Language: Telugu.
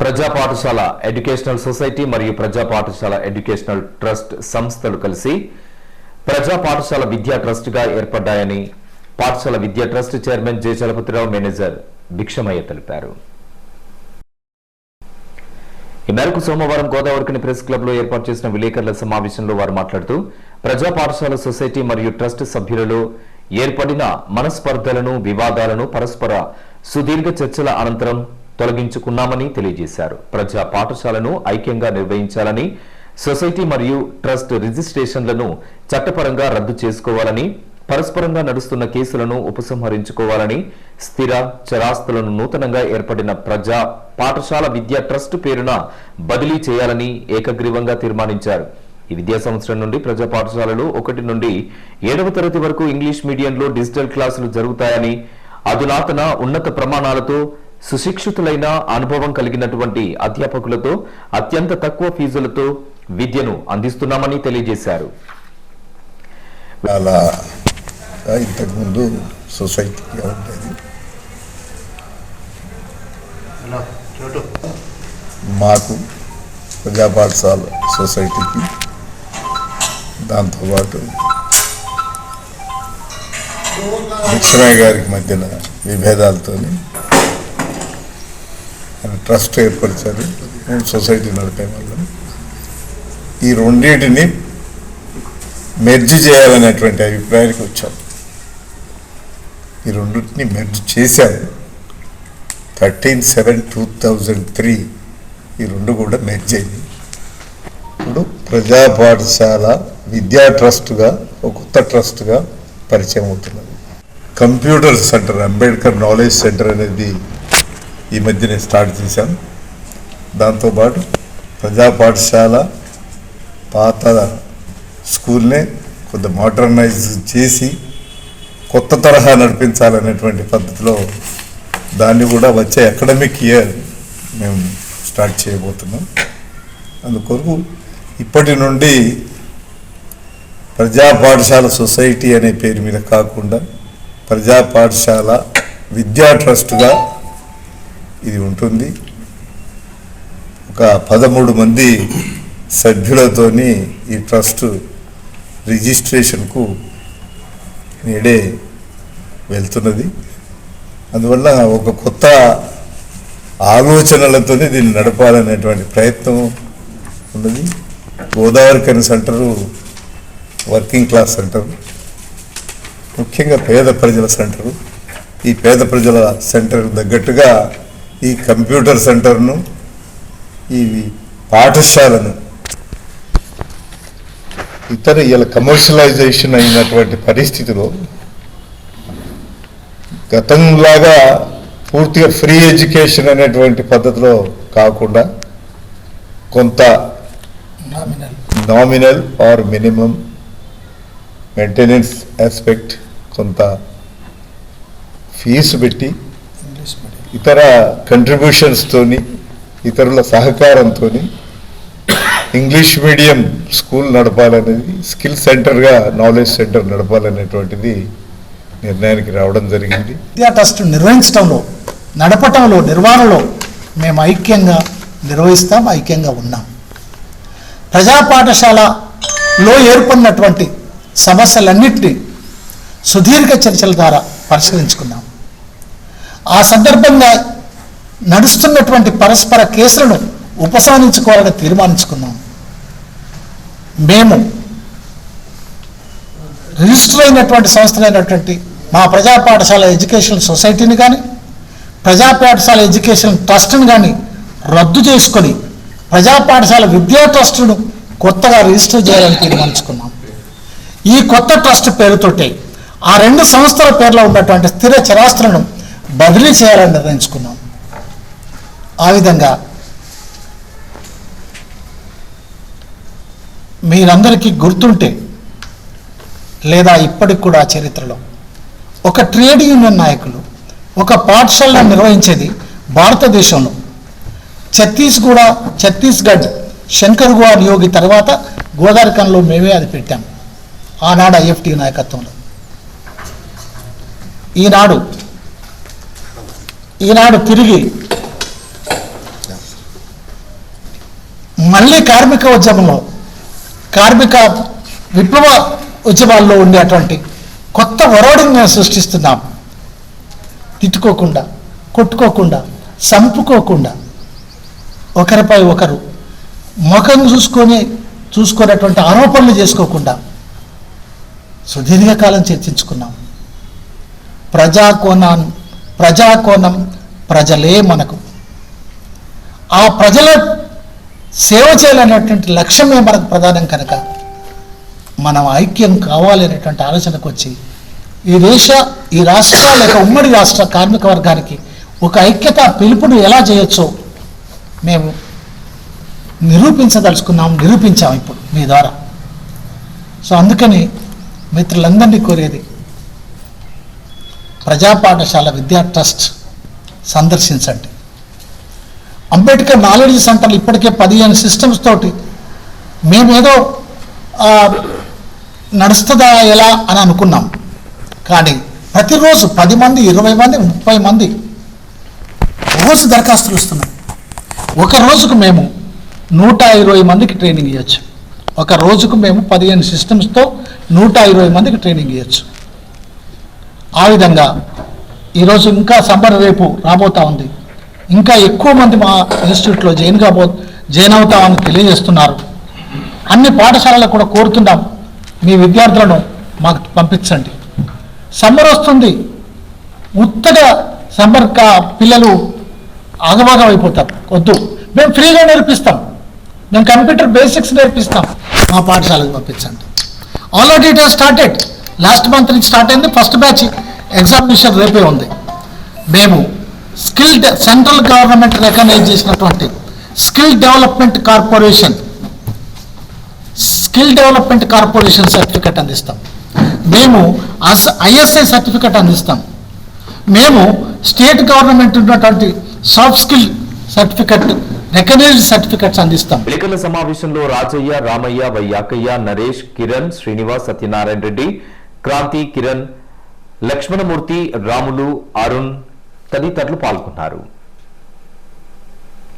ప్రజా పాఠశాల ఎడ్యుకేషనల్ సొసైటీ మరియు ప్రజా పాఠశాల ఎడ్యుకేషనల్ ట్రస్ట్ సంస్థలు కలిసి ప్రజా పాఠశాల విద్యా ట్రస్ట్గా ఏర్పడ్డాయని పాఠశాల విద్యా trust chairman J Chalapathirao manager Bhikshamaiah తెలిపారు. ఈ మేరకు సోమవారం గోదావరికని ప్రెస్ క్లబ్లో ఏర్పాటు చేసిన విలేకరుల సమావేశంలో వారు మాట్లాడుతూ ప్రజా పాఠశాల సొసైటీ మరియు ట్రస్ట్ సభ్యులలో ఏర్పడిన మనస్పర్ధలను వివాదాలను పరస్పర సుదీర్ఘ చర్చల అనంతరం తొలగించుకున్నామని తెలియజేశారు. ప్రజా పాఠశాలను ఐక్యంగా నిర్వహించాలని సొసైటీ మరియు ట్రస్ట్ రిజిస్ట్రేషన్లను చట్టపరంగా రద్దు చేసుకోవాలని పరస్పరంగా నడుస్తున్న కేసులను ఉపసంహరించుకోవాలని స్థిర చరాస్తులను నూతనంగా ఏర్పడిన ప్రజా పాఠశాల విద్యా ట్రస్ట్ పేరున బదిలీ చేయాలని ఏకగ్రీవంగా తీర్మానించారు. ఈ విద్యా సంవత్సరం నుండి ప్రజా పాఠశాలలు ఒకటి నుండి ఏడవ తరగతి వరకు ఇంగ్లీష్ మీడియంలో డిజిటల్ క్లాసులు జరుగుతాయని అధునాతన ఉన్నత ప్రమాణాలతో సుశిక్షితులైన అనుభవం కలిగినటువంటి అధ్యాపకులతో అత్యంత తక్కువ ఫీజులతో విద్యను అందిస్తున్నామని తెలియజేశారు. చాలా ఇంతకుముందు సొసైటీగా ఉండేది. మాకు పాఠశాల సొసైటీకి దాంతోపాటు లక్ష్మయ్య గారికి మధ్యన విభేదాలతో ఆయన ట్రస్ట్ ఏర్పరిచారు మేము సొసైటీ నడిపే వాళ్ళం ఈ రెండింటిని మెర్జ్ చేయాలనేటువంటి అభిప్రాయానికి వచ్చాం. ఈ రెండింటిని మెర్జ్ చేశాము thirteen seven two thousand three ఈ రెండు కూడా మెర్జ్ అయింది. ఇప్పుడు ప్రజా పాఠశాల విద్యా ట్రస్ట్గా ఒక కొత్త ట్రస్ట్గా పరిచయం అవుతున్నది. Computer centre Ambedkar knowledge centre అనేది ఈ మధ్యనే స్టార్ట్ చేశాం. దాంతోపాటు ప్రజా పాఠశాల పాత స్కూల్నే కొంత మోడర్నైజ్ చేసి కొత్త తరహా నడిపించాలనేటువంటి పద్ధతిలో దాన్ని కూడా వచ్చే అకాడమిక్ ఇయర్ మేము స్టార్ట్ చేయబోతున్నాం. అందుకొరకు ఇప్పటి నుండి ప్రజా పాఠశాల సొసైటీ అనే పేరు మీద కాకుండా ప్రజా పాఠశాల విద్యా ట్రస్ట్గా ఇది ఉంటుంది. ఒక పదమూడు మంది సభ్యులతోని ఈ ట్రస్ట్ రిజిస్ట్రేషన్కు నేడే వెళ్తున్నది. అందువల్ల ఒక కొత్త ఆలోచనలతోనే దీన్ని నడపాలనేటువంటి ప్రయత్నం ఉన్నది. గోదావరి కని సెంటరు వర్కింగ్ క్లాస్ సెంటరు. ముఖ్యంగా పేద ప్రజల సెంటరు. ఈ పేద ప్రజల సెంటర్ తగ్గట్టుగా ఈ కంప్యూటర్ సెంటర్ను ఈ పాఠశాలను ఇతర ఇలా కమర్షియలైజేషన్ అయినటువంటి పరిస్థితిలో గతంలాగా పూర్తిగా ఫ్రీ ఎడ్యుకేషన్ అనేటువంటి పద్ధతిలో కాకుండా కొంత nominal or minimum maintenance aspect కొంత ఫీజు పెట్టి ఇతర కంట్రిబ్యూషన్స్తోని ఇతరుల సహకారంతో ఇంగ్లీష్ మీడియం స్కూల్ నడపాలనేది స్కిల్ సెంటర్గా నాలెడ్జ్ సెంటర్ నడపాలనేటువంటిది నిర్ణయానికి రావడం జరిగింది. విద్యా ట్రస్ట్ నిర్వహించడంలో నడపటంలో నిర్వహణలో మేము ఐక్యంగా నిర్వహిస్తాం ఐక్యంగా ఉన్నాం. ప్రజా పాఠశాలలో ఏర్పడినటువంటి సమస్యలన్నింటినీ సుదీర్ఘ చర్చల ద్వారా పరిష్కరించుకున్నాం ఆ సందర్భంగా నడుస్తున్నటువంటి పరస్పర కేసులను ఉపసానించుకోవాలని తీర్మానించుకున్నాం. మేము రిజిస్టర్ అయినటువంటి సంస్థలైనటువంటి మా ప్రజా పాఠశాల ఎడ్యుకేషన్ సొసైటీని కానీ ప్రజా పాఠశాల ఎడ్యుకేషన్ ట్రస్ట్ని కానీ రద్దు చేసుకొని ప్రజా పాఠశాల విద్యా ట్రస్టును కొత్తగా రిజిస్టర్ చేయాలని తీర్మానించుకున్నాం. ఈ కొత్త ట్రస్ట్ పేరుతోటే ఆ రెండు సంస్థల పేర్లో ఉన్నటువంటి స్థిర చరాస్తులను బదిలీ చేయాలని నిర్ణయించుకున్నాం. ఆ విధంగా మీరందరికీ గుర్తుంటే లేదా ఇప్పటికి కూడా చరిత్రలో ఒక ట్రేడ్ యూనియన్ నాయకులు ఒక పాఠశాలను నిర్వహించేది భారతదేశంలో. ఛత్తీస్గూడ ఛత్తీస్గఢ్ శంకర్ గువార్ నియోగి తర్వాత గోదావరికంలో మేమే అది పెట్టాం. ఆనాడు ఐఎఫ్టి నాయకత్వంలో. ఈనాడు ఈనాడు తిరిగి మళ్ళీ కార్మిక ఉద్యమంలో కార్మిక విప్లవ ఉద్యమాల్లో ఉండేటువంటి కొత్త ఒరవడిని మేము సృష్టిస్తున్నాం. తిట్టుకోకుండా కొట్టుకోకుండా చంపుకోకుండా ఒకరిపై ఒకరు ముఖం చూసుకొని చూసుకునేటువంటి ఆరోపణలు చేసుకోకుండా సుదీర్ఘకాలం చర్చించుకున్నాం. ప్రజాకోణాన్ని ప్రజాకోణం ప్రజలే మనకు. ఆ ప్రజల సేవ చేయాలనేటువంటి లక్ష్యమే మనకు ప్రధానం కనుక. మనం ఐక్యం కావాలనేటువంటి ఆలోచనకు వచ్చి ఈ దేశ ఈ రాష్ట్ర లేక ఉమ్మడి రాష్ట్ర కార్మిక వర్గానికి ఒక ఐక్యత పిలుపును ఎలా చేయొచ్చో మేము నిరూపించదలుచుకున్నాం నిరూపించాం ఇప్పుడు మీ ద్వారా. సో అందుకని మిత్రులందరినీ కోరేది ప్రజా పాఠశాల విద్యా ట్రస్ట్ సందర్శించండి. అంబేద్కర్ నాలెడ్జ్ సెంటర్లు ఇప్పటికే పదిహేను సిస్టమ్స్ తోటి మేమేదో నడుస్తుందా ఎలా అని అనుకున్నాం. కానీ ప్రతిరోజు పది మంది ఇరవై మంది ముప్పై మంది రోజు దరఖాస్తులు వస్తున్నాయి ఒక రోజుకు మేము నూట ఇరవై మందికి ట్రైనింగ్ ఇవ్వచ్చు ఒక రోజుకు మేము పదిహేను సిస్టమ్స్తో నూట ఇరవై మందికి ట్రైనింగ్ ఇవ్వచ్చు ఆ విధంగా ఈరోజు ఇంకా సమ్మర్ రేపు రాబోతా ఉంది. ఇంకా ఎక్కువ మంది మా ఇన్స్టిట్యూట్లో జాయిన్ కాబో జాయిన్ అవుతామని తెలియజేస్తున్నారు. అన్ని పాఠశాలలకు కూడా కోరుతున్నాం. మీ విద్యార్థులను మాకు పంపించండి. సమ్మర్ వస్తుంది. ఉత్తగా సమ్మర్ కా పిల్లలు ఆగభాగం అయిపోతారు వద్దు. మేము ఫ్రీగా నేర్పిస్తాం. మేము కంప్యూటర్ బేసిక్స్ నేర్పిస్తాం. మా పాఠశాలకు పంపించండి. Already it started. Last month నుంచి స్టార్ట్ అయింది. ఫస్ట్ బ్యాచ్ ఎగ్జామినేషన్ రేపే ఉంది. మేము స్కిల్ సెంట్రల్ గవర్నమెంట్ రికగ్నైజ్ చేసినటువంటి skill development corporation skill development corporation certificate అందిస్తాం. మేము అస్ ఐఎస్ఐ సర్టిఫికెట్ అందిస్తాం. మేము స్టేట్ గవర్నమెంట్ ఉన్నటువంటి soft skill certificate recognised certificates అందిస్తాం. విలేకరుల సమావేశంలో రాజయ్య రామయ్య వై యాకయ్య నరేష్ కిరణ్ శ్రీనివాస్ సత్యనారాయణ రెడ్డి క్రాంతి కిరణ్ లక్ష్మణమూర్తి రాములు అరుణ్ తదితరులు పాల్గొన్నారు.